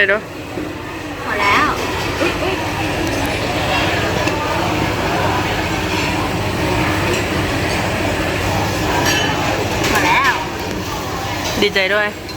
เลยเนาะมดแล้วดีใจด้วย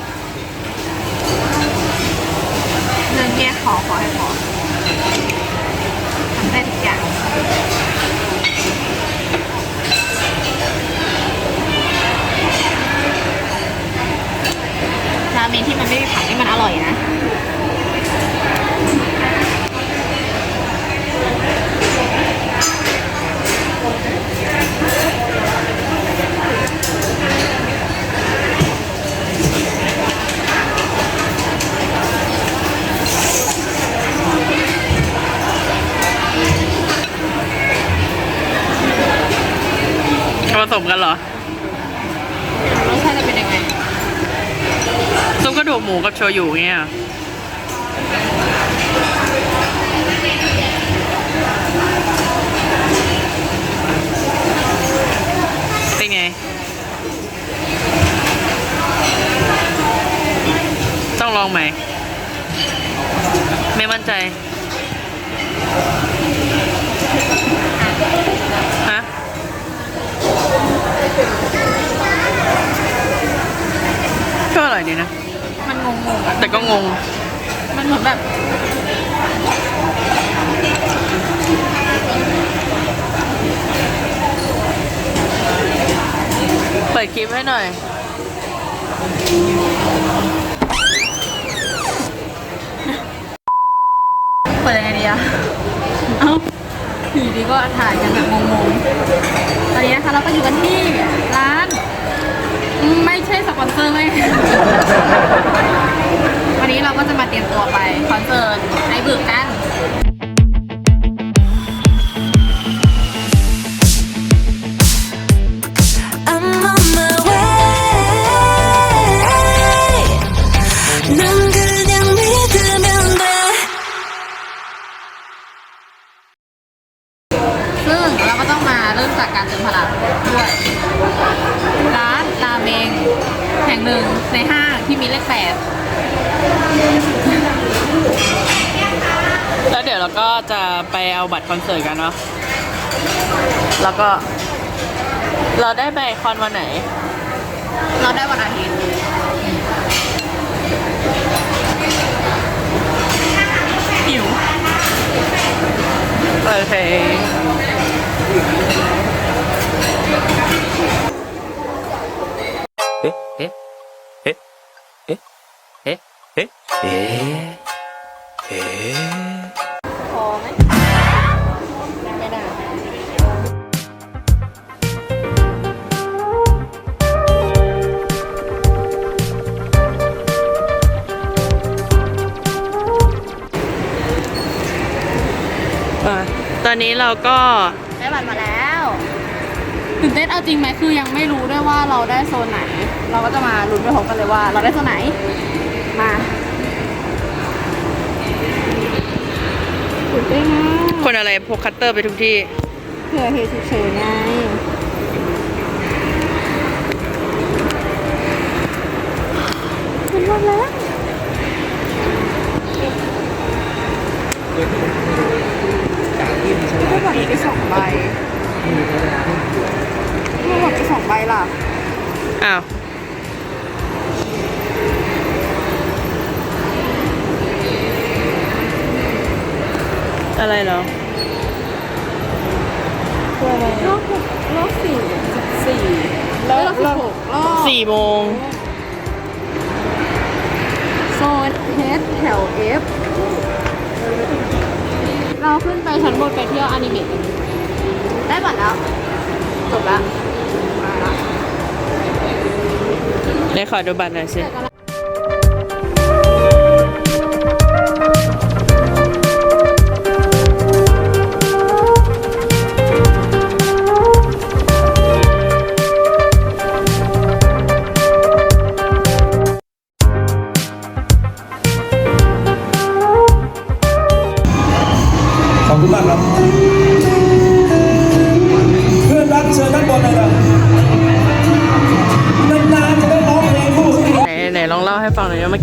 ผสมกันเหรอรสชาติจะเป็นยังไงซุปกระดูกหมูกับโชยุเงี้ยเป็นไง ต้องลองไหม ไม่มั่นใจ ฮะ ก็อร่อยดีนะ มันงงๆอะแต่ก็งง มันเหมือนแบบเปิดคลิปให้หน่อย เปิดยังไงดีอะเอ้าอยู่ดีก็ถ่ายกันแบบงงๆ ตอนนี้นะคะเราก็อยู่กันที่ร้านอืมไม่ใช่สปอนเซอร์ไม่ วันนี้เราก็จะมาเตรียมตัวไปคอนเสิร์ตไอ้บึกกัน ราได้ไปคอนวันไหน เราได้วันอาทิตย์หิวโอเคเอ๊เอ๊เอ๊เอ๊เอ๊เอ๊เอ๊ อนนี้เราก็ได้บัตรมาแล้วตื่นเต้นเอาจริงไหมคือยังไม่รู้ด้วยว่าเราได้โซนไหน เราก็จะมาลุ้นไปพร้อมกันเลยว่า เราได้โซนไหน มาตื่นเต้นมากคนอะไรพกคัตเตอร์ไปทุกที่เผื่อเหตุฉุกเฉินไงถึงหมดแล้ว ได้บัตรไปสองใบได้บัตรไปสองใบล่ะ อ้าว อะไรเหรอรอบหกรอบสี่สี่รอบสิบหกรอบสี่โมงโซนเฮดแถว F เราขึ้นไปชั้นบนไปเที่ยวอนิเมะกันได้บัตรแล้ว จบแล้วมาละได้ขอดูบัตรหน่อยสิข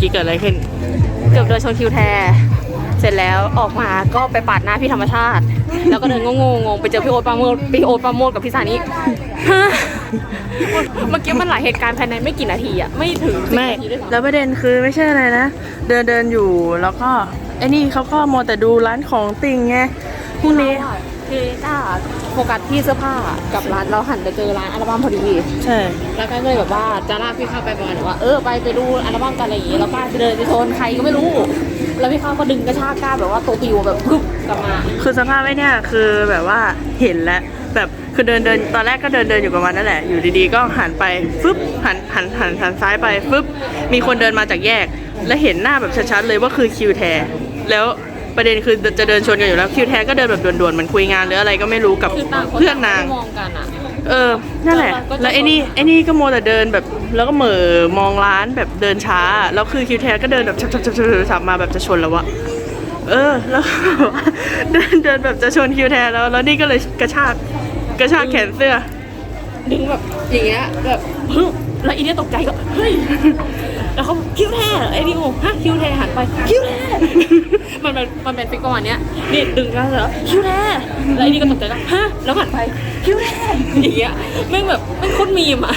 กทีไหนไหนลองเล่าให้ฟังหน่อยว่าเมื่อกี้เกิดอะไรขึ้น เกือบโดนชนคิวแทเสร็จแล้วออกมาก็ไปปาดหน้าพี่ธรรมชาติ แล้วก็เดินงงงๆไปเจอพี่โอ๊ตปราโมดพี่โอ๊ตปราโมดกับพี่สานิฮะเมื่อกี้มันหลายเหตุการณ์ภายในไม่กี่นาทีอะไม่ถึงสิบไม่นาทีด้วยซ้ำแล้วประเด็นคือไม่ใช่อะไรนะ เดินเดินอยู่แล้วก็ไอ้นี่เขาก็มัวแต่ดูร้านของติ่งไงพรุ่งนี้คือถ้า โฟกัสที่เสื้อผ้ากับร้านเราหันไปเจอร้านอัลบั้มพอดีใช่ แล้วก็เลยแบบว่าจะลากพี่เข้าไปประมาณว่าเออไปไปดูอัลบั้มกันอะไรอย่างงี้แล้วป้าจะเดินไปชนใครก็ไม่รู้ แล้วพี่เข้าก็ดึงกระชากก้าวแบบว่าตัวปิวแบบกรึบกลับมา คือสภาพไอ้เนี่ยคือแบบว่าเห็นแล้วแบบคือเดินเดินตอนแรกก็เดินเดินอยู่ประมาณนั่นแหละ อยู่ดีๆก็หันไปฟึบหันหันหันหันซ้ายไปฟึบมีคนเดินมาจากแยก แล้วเห็นหน้าแบบชัดๆเลยว่าคือคิวแทแล้ว ประเด็นคือจะเดินชนกันอยู่แล้วคิวแทก็เดินแบบด่วนๆเหมันคุยงานหรืออะไรก็ไม่รู้กับคือต่างคนเพื่อนนาง มองกันอะ เออ นั่นแหละก็จะ แล้วไอ้นี่ไอ้นี่ก็โมวแต่เดินแบบ แล้วก็เหม่อมองร้านแบบเดินช้า แล้วคือคิวแทนก็เดินแบบชับชับชับชับชับมาแบบจะชนแล้วอะเออ แล้วก็แบบว่าเดินเดินแบบจะชนคิวแทนแล้ว แล้วนี่ก็เลยกระชากกระชากแขนเสื้อ ดึงแบบอย่างเงี้ยแบบพึ่งแล้วอีเนี่ยตกใจก็เฮ้ย แล้วเขาคิวแท้ไอ้นี่งงฮะคิวแท้หันไปคิวแท้ มันเป็นมันเป็นฟิกประมาณเนี้ยนี่ดึงกันแล้วคิวแท้แล้วไอ้นี่ก็ตกใจแล้วฮะแล้วหันไปคิวแท้อย่างเงี้ยแม่งแบบแม่งโคตรมีมอะ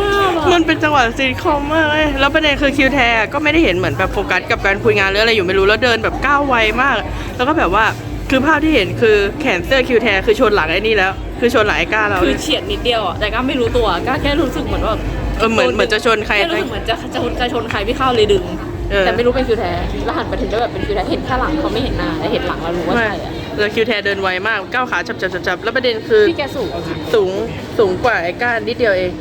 ว้าวอะ มันเป็นจังหวะซีนคอมมากเลยแล้วประเด็นคือคิวแทก็ไม่ได้เห็นเหมือนแบบโฟกัสกับการคุยงานหรืออะไรอยู่ไม่รู้แล้วเดินแบบก้าวไวมาก แล้วก็แบบว่าคือภาพที่เห็นคือแขนเสื้อคิวแทคือชนหลังไอ้นี่แล้ว คือชนหลังไอ้ก้าเราคืเลอยเฉียดนิดเดียวอะแต่ก็ไม่รู้ตัวก็แค่รู้สึกเหมือนว่า เออเหมือนเหมือนจะชนใครแค่รู้สึกเหมือนจะจะจะชนใครพี่เข้าเลยดึง เออ แต่ไม่รู้เป็นคิวแท้แล้วหันไปถึงก็แบบเป็นคิวแท้เห็นแค่หลังเขาไม่เห็นหน้าแต่เห็นหลังเรารู้ว่าไม่ใช่อะแล้วคิวแทเดินไวมากก้าวขาจับจับจับจับแล้วประเด็นคือ พี่แกสูงอะสูงสูงกว่าไอ้ก้านนิดเดียวเอง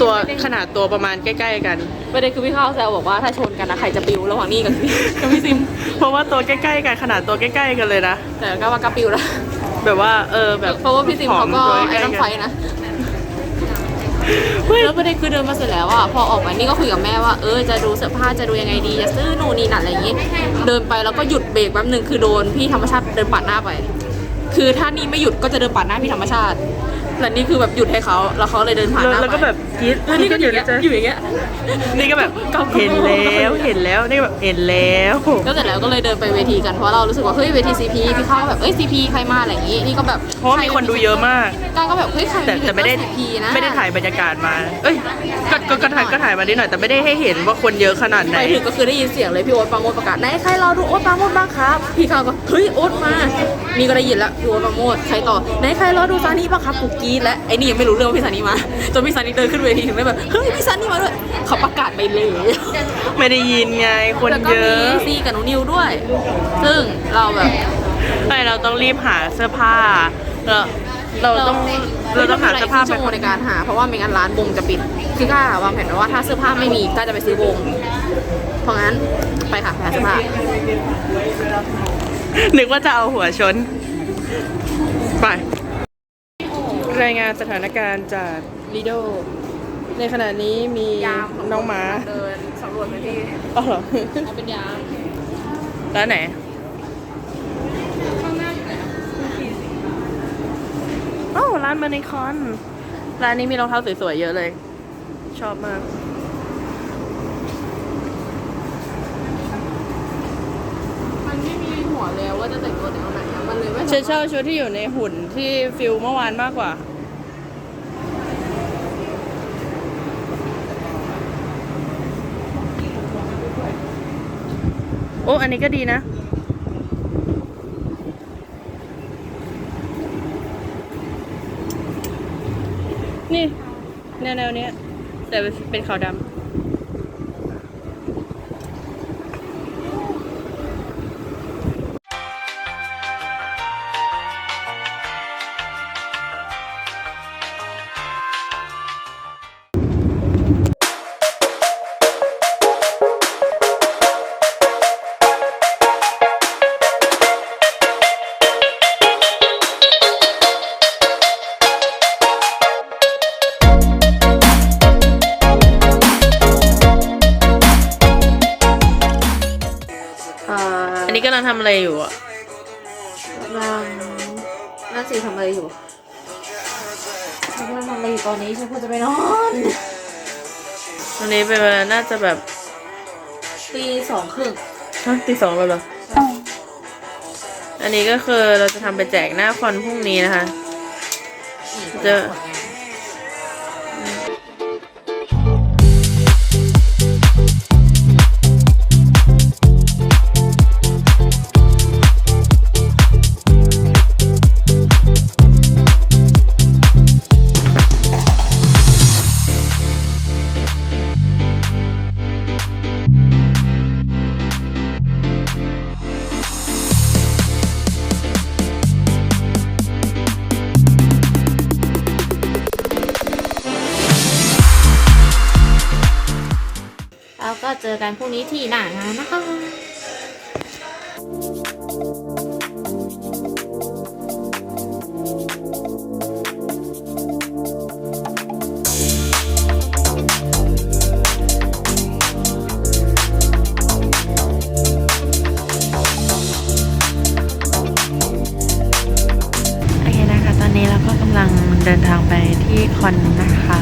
ตัวขนาดตัวประมาณใกล้ๆกัน ประเด็นคือพี่เข้าแซวบอกว่าถ้าชนกันนะใครจะปิวระหว่างนี้กับพี่กับพี่ซิม เพราะว่าตัวใกล้ๆกันขนาดตัวใกล้ๆกันเลยนะแต่ก็ว่ากระปิวแล้วแบบว่าเออแบบเพราะว่าพี่ซิมเขาก็ผมตัวไอ้ใล้ๆน้ำไฟนะเฮ้ย แล้วประเด็นคือเดินมาเสร็จแล้วอะพอออกมานี่ก็คุยกับแม่ว่าเออจะดูเสื้อผ้าจะดูยังไงดีจะซื้อนู่นนี่นั่นอะไรอย่างงี้ เดินไปแล้วก็หยุดเบรกแป๊บหนึ่งคือโดนพี่ธรรมชาติเดินปาดหน้าไป คือถ้านี่ไม่หยุดก็จะเดินปาดหน้าพี่ธรรมชาติ แต่นี่คือแบบหยุดให้เขาแล้วเขาเลยเดินผ่านหแล้วน้าแล้วก็ไปแบบกรีดแล้วนี่ก็อยู่อย่างเงี้ยใจอยู่อย่างเงี้ยนี่ก็แบบเห็นแล้วเห็นแล้วนี่ก็แบบเห็นแล้วก็เสร็จแล้วก็เลยเดินไปเวทีกันเพราะเรารู้สึกว่าเฮ้ยเวทีซีพีพี่เข้าแบบเอ้ยซีพีใครมาอะไรอย่างงี้นี่ก็แบบเพราะว่ามีคนดูเยอะมากก้าวก็แบบเฮ้ยใครแต่แต่ไม่ได้ซีพีนะไม่ได้ถ่ายบรรยากาศมา เอ้ยก็ก็ก็ถ่ายก็ถ่ายมานิดหน่อยแต่ไม่ได้ให้เห็นว่าคนเยอะขนาดไหนไปถึงก็คือได้ยินเสียงเลยพี่โอ๊ตปราโมดประกาศไหนใครรอดูโอ๊ตปราโมดบ้างครับพี่เขาก็เฮ้ยโอ๊ตมานี่ก็ได้ยินแล้วพี่โอ๊ตปราโมดใครต่อไหนใครรอดูซานี่บ้างครับกูกรีดและไอ้นี่ยังไม่รู้เรื่องว่าพี่ซานี่มาจนพี่ซานี่เดินขึ้นเวทีถึงได้แบบเฮ้ยพี่ซานี่มาด้วยเขาประกาศไปเลยไม่ได้ยินไงคนแล้วก็เยอมีะซีกับหนูนิวด้วย ซึ่งเราแบบ ไม่เราต้องรีบหาเสื้อผ้าเราเราต้องเราต้องหาเสื้อผ้าชั่ไปวโมงในการหา เพราะว่าไม่งั้นร้านวงจะปิด คือก้าวางแผนไว้ว่าถ้าเสื้อผ้าไม่มีก้าจะไปซื้อวง เพราะงั้นไปค่ะไปหาเสื้อผ้านึกว่าจะเอาหัวชน ไป รายงานสถานการณ์จากลีโด ในขณะนี้มียามขน้องหมาเดินสำรวจพื้นที่อ๋อเหรอเอาเป็นยามร้านไหนโอ้ร้านเมนิคอน ร้านนี้มีรองเท้าสวยๆเยอะเลย ชอบมาก มันไม่มีหัวแล้วว่าจะแต่งตัวแนวไหนอะมันเลยไม่ฉันชอบชุดที่อยู่ในหุ่นที่ฟิลเมื่อวานมากกว่า อ้อันนี้ก็ดีนะ นี่ แนวแนวๆเนี้ยแต่เป็นขาวดำ อะไรอยู่ตอนนี้ฉันควรจะไปนอนวันนี้เป็นเวลาน่าจะแบบตีสองครึ่งฮะตีสองแล้วเหรอ อันนี้ก็คือเราจะทำไปแจกหน้าคอนพรุ่งนี้นะคะเจอแล้วก็เอกันพรุ่งนี้ที่หน้างานนะคะโอเคนะคะตอนนี้เราก็กำลังเดินทางไปที่คอนนะคะ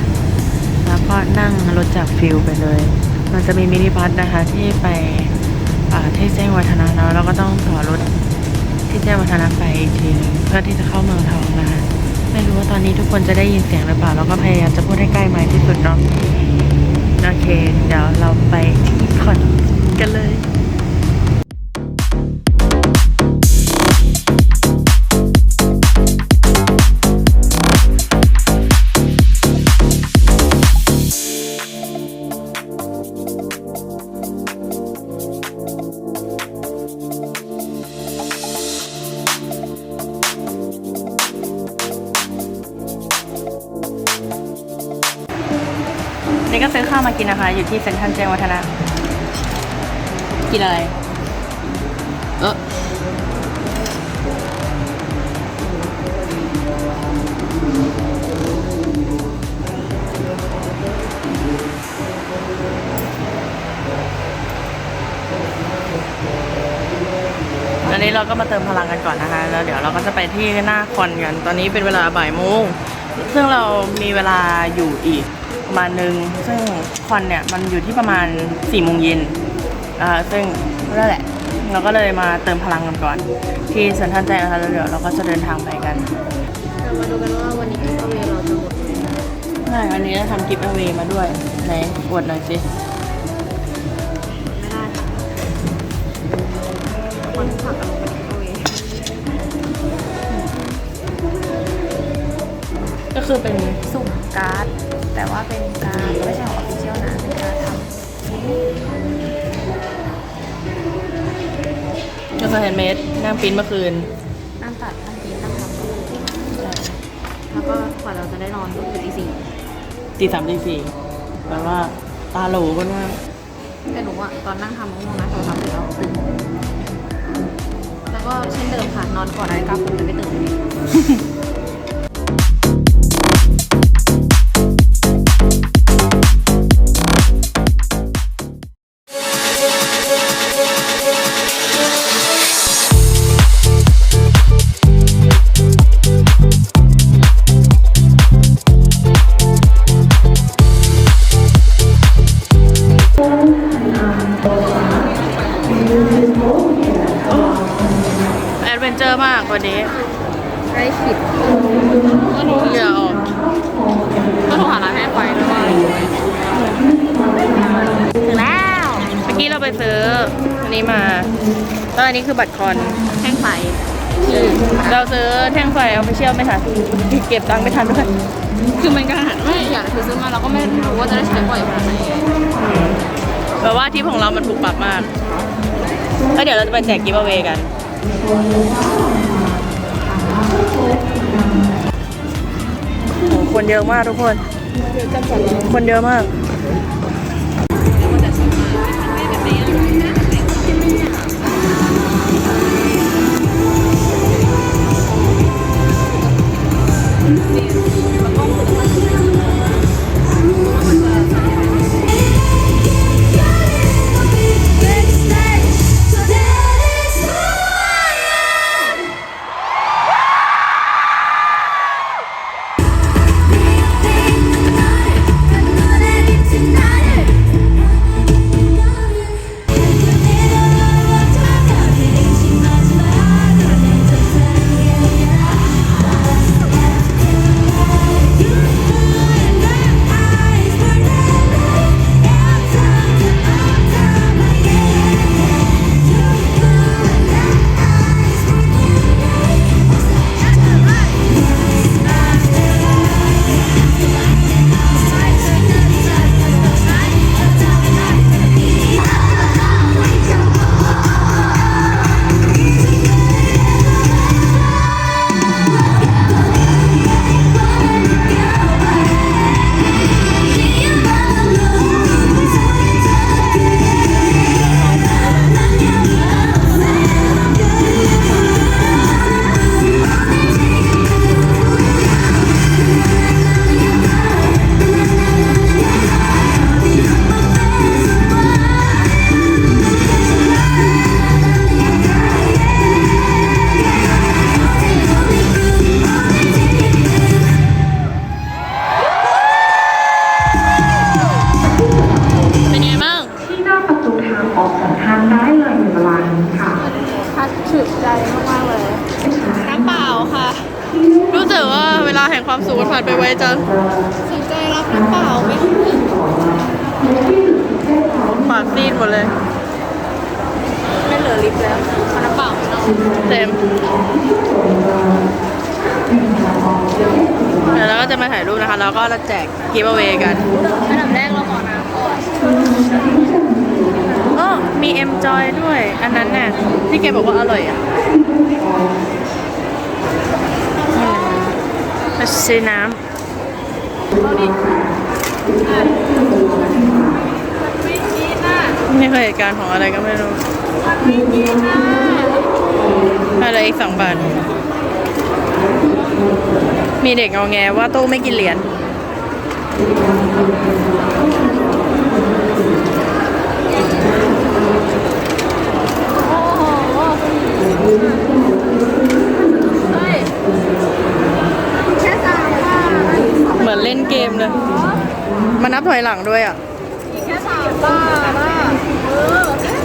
แล้วก็นั่งรถจากฟิลไปเลย มันจะมีมินิบัสนะคะที่ไปที่แจ้งวัฒนะแล้วเราก็ต้องต่อรถที่แจ้งวัฒนะไปอีกทีเพื่อที่จะเข้าเมืองทองนะคะไม่รู้ว่าตอนนี้ทุกคนจะได้ยินเสียงหรือเปล่าเราก็พยายามจะพูดให้ใกล้ไม้ที่สุดเนาะโอเค เดี๋ยวเราไปที่คอนกันเลย มากินนะคะ อยู่ที่เซ็นทรัลแจ้งวัฒนะ กินอะไร เอออันนี้เราก็มาเติมพลังกันก่อนนะคะ แล้วเดี๋ยวเราก็จะไปที่หน้าคอนกัน ตอนนี้เป็นเวลาบ่ายโมง ซึ่งเรามีเวลาอยู่อีก ประมาณนึง ซึ่งคอนเนี่ยมันอยู่ที่ประมาณ4ี่โมงเย็นอ่าซึ่งนั่นแหละ เราก็เลยมาเติมพลังกันก่อน ที่เซ็นทรัลแจ้งนะคะแล้วเดี๋ยวเราก็จะเดินทางไปกันเรามาดูกันว่าวันนี้กิฟต์เวเราจะหมดไหมใช่วันนี้เราทำกิฟต์เอาเวมาด้วยไหนอวดหน่อยสิไม่ได้ค่ะคนขับกันเป็นกิฟต์เวก็คือเป็นสุ่มการ์ด แต่ว่าเป็นการ์ดไม่ใช่ของออฟฟิเชียลนะเป็นการ์ดทก็คือแฮนด์เมดนั่งปริ้นเมื่อคืนำนั่งตัดนั่งกินนั่งทำแล้วก็กว่าเราจะได้นอนก็คือตีสี่ตีสามตีสี่แบบว่าตาโหลกันมากแต่หนูอะตอนนั่งทำง่วงนะพอทำเสร็จแล้วตื่นแล้วก็เช่นเดิมค่ะนอนก่อนนาฬิกาปลุกจะไม่ตื่น เราซื้อแท่งไฟเอาไปเชี่ยวไม่ทันเก็บตังค์ไม่ทันด้วยคือมันกระหันไม่อย่างคือซื้อมาเราก็ไม่รู้ว่าจะได้ใช้บ่อยขนาดไหนแบบว่าที่ของเรามันถูกปรับมากแล้วเดี๋ยวเราจะไปแจกกิฟต์เอาเวกันโอ้คนเยอะมากทุกคน คนเยอะมากากซีดหมดเลย ไม่เหลือลิฟต์แล้วเอาน้ำเปล่าไม่เอาเต็มเดี๋ยวเราก็จะมาถ่ายรูปนะคะ แล้วก็จะแจกกิฟต์เวกันอันดับแรกเราขอน้ำก่อนเออมีเอ็มจอยด้วย อันนั้นน่ะที่แกบอกว่าอร่อยอะมาซื้อน้ไม่กินอะำ นี่คือเหตุการณ์ของอะไรก็ไม่รู้ม่กินอะไรอีกสองบาท มีเด็กงอแงว่าตู้ไม่กินเหรียญโอ้โหเฮ้ยแค่สามบาเหมือนเล่นเกมเลยมานับถอยหลังด้วยอะอีแค่สามบาท 아,